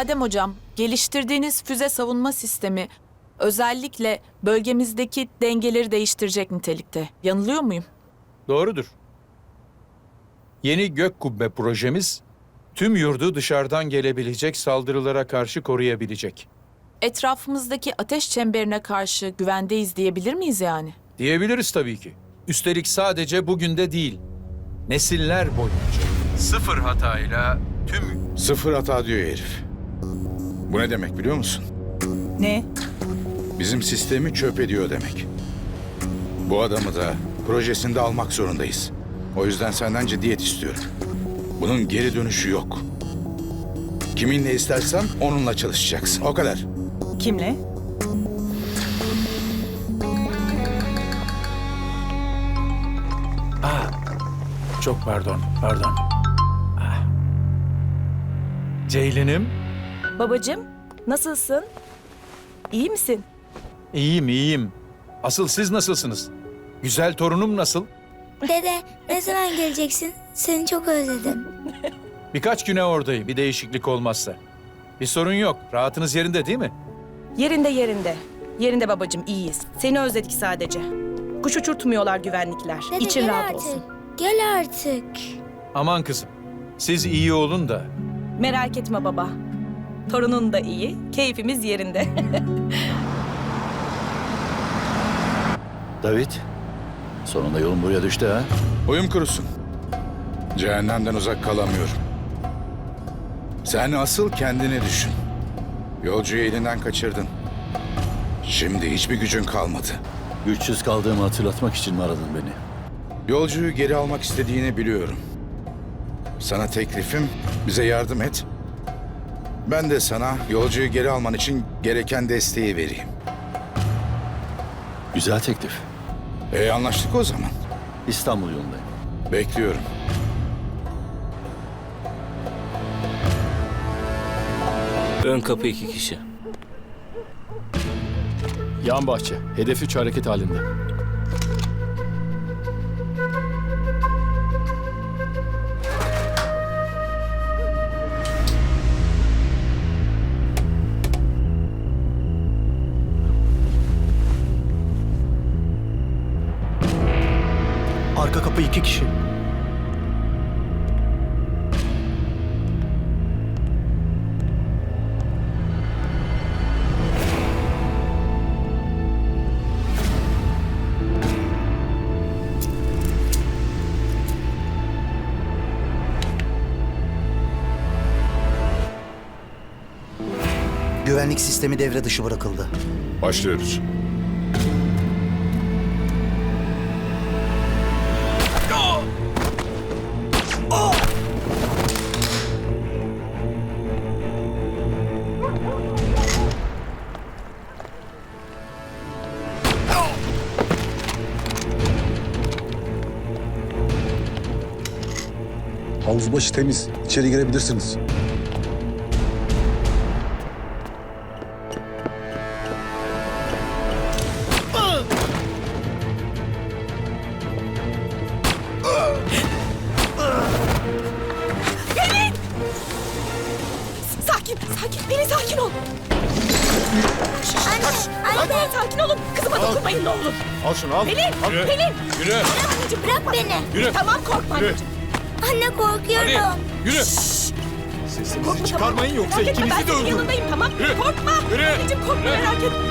Adem Hocam, geliştirdiğiniz füze savunma sistemi özellikle bölgemizdeki dengeleri değiştirecek nitelikte. Yanılıyor muyum? Doğrudur. Yeni gök kubbe projemiz tüm yurdu dışarıdan gelebilecek saldırılara karşı koruyabilecek. Etrafımızdaki ateş çemberine karşı güvendeyiz diyebilir miyiz yani? Diyebiliriz tabii ki. Üstelik sadece bugün de değil, nesiller boyunca. Sıfır hatayla tüm Sıfır hata diyor herif. Bu ne demek biliyor musun? Ne? Bizim sistemi çöp ediyor demek. Bu adamı da projesinde almak zorundayız. O yüzden senden ciddiyet istiyorum. Bunun geri dönüşü yok. Kiminle istersen onunla çalışacaksın. O kadar. Kimle? Çok pardon, pardon. Ah. Ceylin'im, Babacığım, nasılsın? İyi misin? iyiyim iyiyim. Asıl siz nasılsınız? Güzel torunum nasıl? Dede ne zaman geleceksin? Seni çok özledim. Birkaç güne oradayım, bir değişiklik olmazsa. Bir sorun yok, rahatınız yerinde değil mi? Yerinde yerinde. Yerinde babacığım iyiyiz. Seni özledik sadece. Kuş uçurtmuyorlar güvenlikler. Dede İçin gel rahat artık. olsun. Gel artık. Aman kızım, siz iyi olun da Merak etme baba. Torunun da iyi, keyfimiz yerinde. David, sonunda yolun buraya düştü ha? Uyum kurusun. Cehennemden uzak kalamıyorum. Sen asıl kendini düşün. Yolcuyu elinden kaçırdın. Şimdi hiçbir gücün kalmadı. Güçsüz kaldığımı hatırlatmak için mi aradın beni? Yolcuyu geri almak istediğini biliyorum. Sana teklifim bize yardım et. Ben de sana yolcuyu geri alman için gereken desteği vereyim. Güzel teklif. E anlaştık o zaman. İstanbul yolundayım. Bekliyorum. Ön kapı iki kişi. Yan bahçe. Hedef 3 hareket halinde. Arka kapı iki kişi. Güvenlik sistemi devre dışı bırakıldı. Başlıyoruz. Havuz başı temiz. İçeri girebilirsiniz. sakin, sakin. Pelin sakin ol. Anne, anne. Sakin olun. Kızıma dokunmayın ne olur. Al şunu al. Pelin, Pelin. Anneciğim bırak beni. Tamam korkma anneciğim. Anne korkuyorum. Sesinizi Korkma, çıkarmayın tamam. yoksa Merak ikinizi ben de öldürürüm. yanındayım tamam. Yürü, Korkma. yürü, Anneciğim korkma yürü. merak etme.